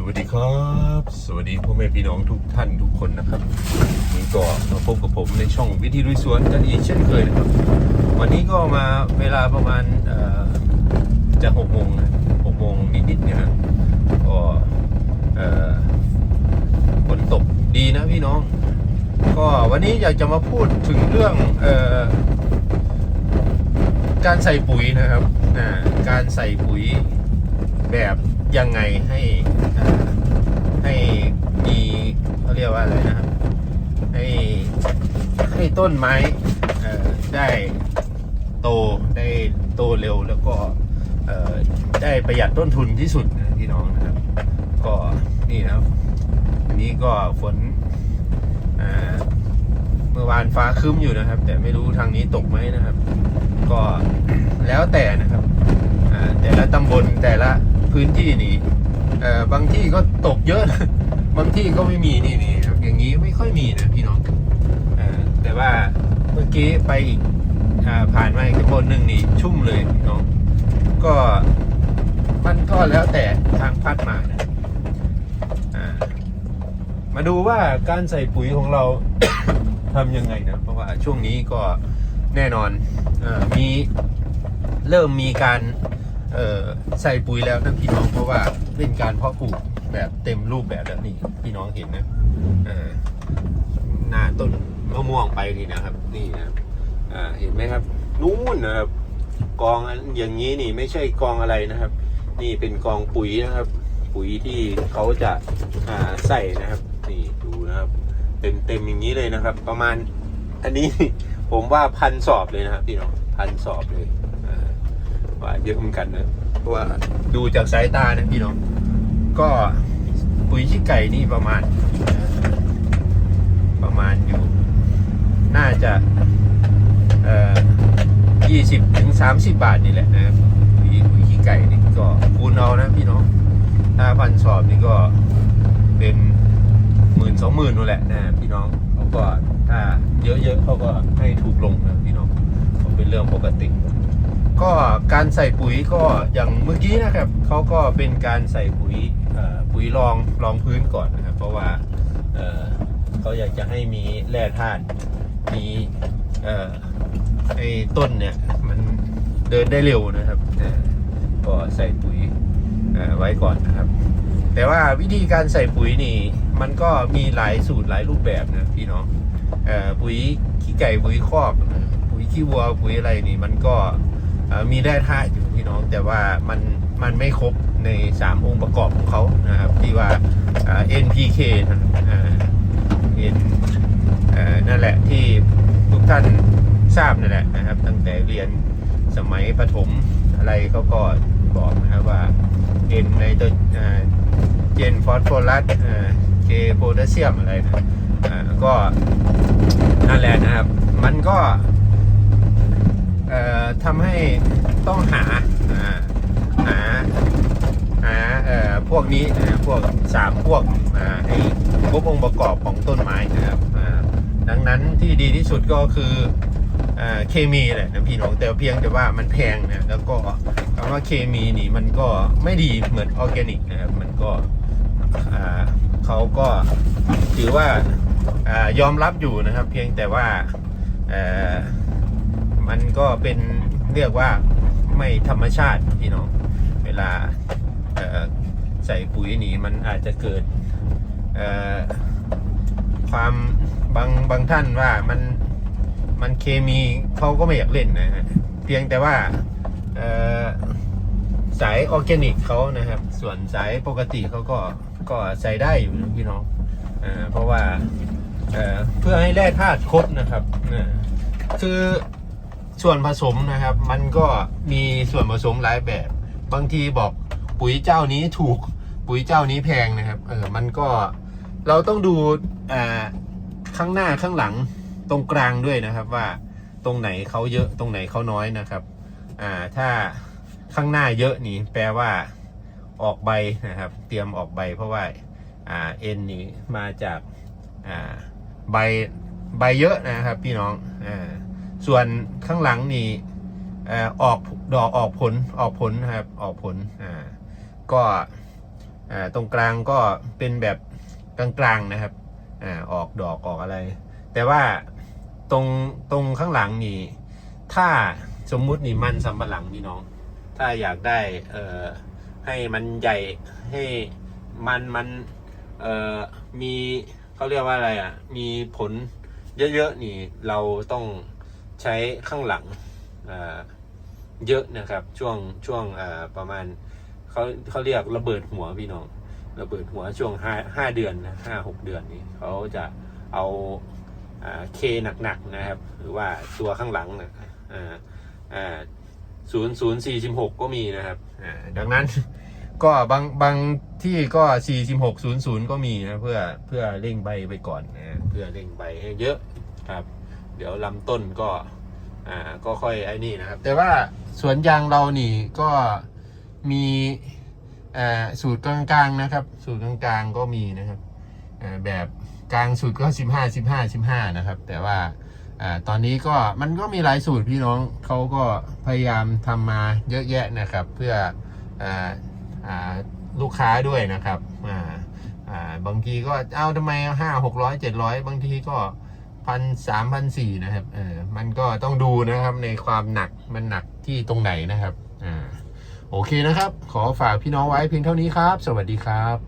สวัสดีครับ สวัสดีพ่อแม่พี่น้องทุกท่านทุกคนนะครับนี่ก็มาพบกับผมในช่องวิธีลุยสวนกันอีกเช่นเคยนะครับ วันนี้ก็มาเวลาประมาณจะหกโมงนะหกโมงนิดๆเนี่ยนะก็ฝนตกดีนะพี่น้อง ก็วันนี้อยากจะมาพูดถึงเรื่องออการใส่ปุ๋ยนะครับการใส่ปุ๋ยแบบ ยังไงให้ให้มีเขาเรียกว่าอะไรนะครับ ให้ให้ต้นไม้ได้โตได้โตเร็วแล้วก็ได้ประหยัดต้นทุนที่สุดนะพี่น้องนะครับ ก็นี่นะครับ อันนี้ก็ฝนเมื่อวานฟ้าครึ้มอยู่นะครับ แต่ไม่รู้ทางนี้ตกไหมนะครับ ก็แล้วแต่นะครับแต่ละตำบลแต่ละ พื้นที่นี่เอ่อบางที่ก็ตกเยอะ บางที่ก็ไม่มีนี่นี่ครับอย่างนี้ไม่ค่อยมีนะพี่น้องอแต่ว่าเมื่อกี้ไปอีกอ่าผ่านมาอีกบลหนึ่งนี่ชุ่มเลยพี่น้อง ก็มันก็แล้วแต่ทางพัดมานะอ่ามาดูว่าการใส่ปุ๋ยของเราทำยังไงนะเพราะว่าช่วงนี้ก็แน่นอนอมีเริ่มมีการ ใส่ปุ๋ยแล้วนะพี่น้องเพราะว่าเป็นการเพาะปลูกแบบเต็มรูปแบบแล้วนี่พี่น้องเห็นนะหน้าต้นมะม่วงไปนี่นะครับ นี่นะครับเห็นไหมครับ นู่นนะครับกองอันอย่างนี้นี่ไม่ใช่กองอะไรนะครับ นี่เป็นกองปุ๋ยนะครับ ปุ๋ยที่เขาจะาใส่นะครับ นี่ดูนะครับเต็มเต็มอย่างนี้เลยนะครับ ประมาณ อันนี้ผมว่าพันสอบเลยนะครับพี่น้องพันสอบเลย อ่าว่าเยอะเหมือนกันนะเพราะว่าดูจากสายตานะพี่น้อง ก็ปุ๋ยขี้ไก่นี่ประมาณ ประมาณอยู่ น่าจะเอ่อยี่สิบถึงสามสิบบาทนี่แหละนะปุ๋ยปุ๋ยขี้ไก่นี่ก็คูณเอานะพี่น้องถ้าพันสอบนี่ก็เป็นหมื่นสองหมื่นนู่นแหละนะพี่น้องเขาก็ถ้าเยอะๆเขาก็ให้ถูกลงนะพี่น้องก็เป็นเรื่องปกติ ก็การใส่ปุ๋ยก็อย่างเมื่อกี้นะครับเขาก็เป็นการใส่ปุ๋ยปุ๋ยรองรองพื้นก่อนนะครับ เพราะว่าเเขาอยากจะให้มีแร่ธาตุมีไอ้ต้นเนี่ยมันเดินได้เร็วนะครับก็ใส่ปุ๋ยไว้ก่อนนะครับ แต่ว่าวิธีการใส่ปุ๋ยนี่ มันก็มีหลายสูตรหลายรูปแบบนะพี่น้องเอ่อปุ๋ยขี้ไก่ปุ๋ยคอก ปุ๋ยขี้วัวปุ๋ยอะไรนี่มันก็ มีได้ท่าตุอยู่พี่น้องแต่ว่ามันมันไม่ครบใน 3 องค์ประกอบของเขานะครับที่ว่าอ่า NPK นะครับอ่า N เอ่อนั่นแหละที่ทุกท่านทราบนั่นแหละนะครับ ตั้งแต่เรียนสมัยประถมอะไรเขาก็บอกนะครับว่า N ในตัวเจนฟอสฟอรัสเคโพแทสเซียมอะไรนะก็นั่นแหละนะครับ มันก็เอ่อ ทำให้ต้องหาหาหาเอ่อพวกนี้นะพวกสามพวกอ่าให้ครบองค์ประกอบของต้นไม้นะครับอ่าดังนั้นที่ดีที่สุดก็คืออ่าเคมีแหละนะพี่น้องแต่เพียงแต่ว่ามันแพงนะแล้วก็คำว่าเคมีนี่มันก็ไม่ดีเหมือนออร์แกนิกนะครับมันก็อ่าเขาก็ถือว่าอายอมรับอยู่นะครับ เพียงแต่ว่าเอ่อ ก็เป็นเรียกว่าไม่ธรรมชาติพี่น้อง เวลาใส่ปุ๋ยหนีมันอาจจะเกิดความบางบางท่านว่ามันมันเคมีเขาก็ไม่อยากเล่นนะฮะเพียงแต่ว่าสายออร์แกนิกเขานะครับ ส่วนสายปกติเขาก็ก็ใส่ได้อยู่นะพี่น้องเอเพราะว่าเเพื่อให้แร่ธาตุครบนะครับคือ ส่วนผสมนะครับ มันก็มีส่วนผสมหลายแบบ บางทีบอกปุ๋ยเจ้านี้ถูกปุ๋ยเจ้านี้แพงนะครับเออมันก็เราต้องดูอ่าข้างหน้าข้างหลังตรงกลางด้วยนะครับว่าตรงไหนเขาเยอะตรงไหนเขาน้อยนะครับอ่าถ้าข้างหน้าเยอะนี่แปลว่าออกใบนะครับ เตรียมออกใบเพราะว่าอ่าเอ็นนี่มาจากอ่าใบใบเยอะนะครับพี่น้องอ่า ส่วนข้างหลังนี่ออกดอกออกผลออกผลครับออกผลอ่าก็ตรงกลางก็เป็นแบบกลางๆนะครับอ่าออกดอกออกอะไร แต่ว่าตรงตรงข้างหลังนี่ถ้าสมมุตินี่มันสำปะหลังพี่น้อง ถ้าอยากได้เอ่อให้มันใหญ่ให้มันมันเอ่อมีเขาเรียกว่าอะไรอะมีผลเยอะๆนี่เราต้อง ใช้ข้างหลังเยอะนะครับ ช่วงช่วงประมาณเขาเขาเรียกระเบิดหัวพี่น้อง ระเบิดหัวช่วงห้าห้าเดือนนะห้าหกเดือนนี้เขาจะเอาเคหนักๆนะครับ หรือว่าตัวข้างหลังนะอ่าอ่าศูนย์ศูนย์สี่สิบหกก็มีนะครับดังนั้นก็บางบางที่ก็สี่สิบหกศูนย์ศูนย์ก็มีนะเพื่อเพื่อเร่งใบไปก่อนนะเพื่อเร่งใบให้เยอะครับ เดี๋ยวลำต้นก็อ่าก็ค่อยไอ้นี่นะครับ แต่ว่าสวนยางเรานี่ก็มีอ่าสูตรกลางๆนะครับ สูตรกลางๆก็มีนะครับอ่าแบบกลางสูตรก็สิบห้าสิบห้าสิบห้านะครับ แต่ว่าอ่าตอนนี้ก็มันก็มีหลายสูตรพี่น้องเขาก็พยายามทำมาเยอะแยะนะครับ เพื่ออ่าอ่าลูกค้าด้วยนะครับอ่าอ่าบางทีก็เอาทำไมห้าหกร้อยเจ็ดร้อยบางทีก็ พันสามพันสี่นะครับ เออ มันก็ต้องดูนะครับในความหนักมันหนักที่ตรงไหนนะครับ อ่า โอเคนะครับ ขอฝากพี่น้องไว้เพียงเท่านี้ครับ สวัสดีครับ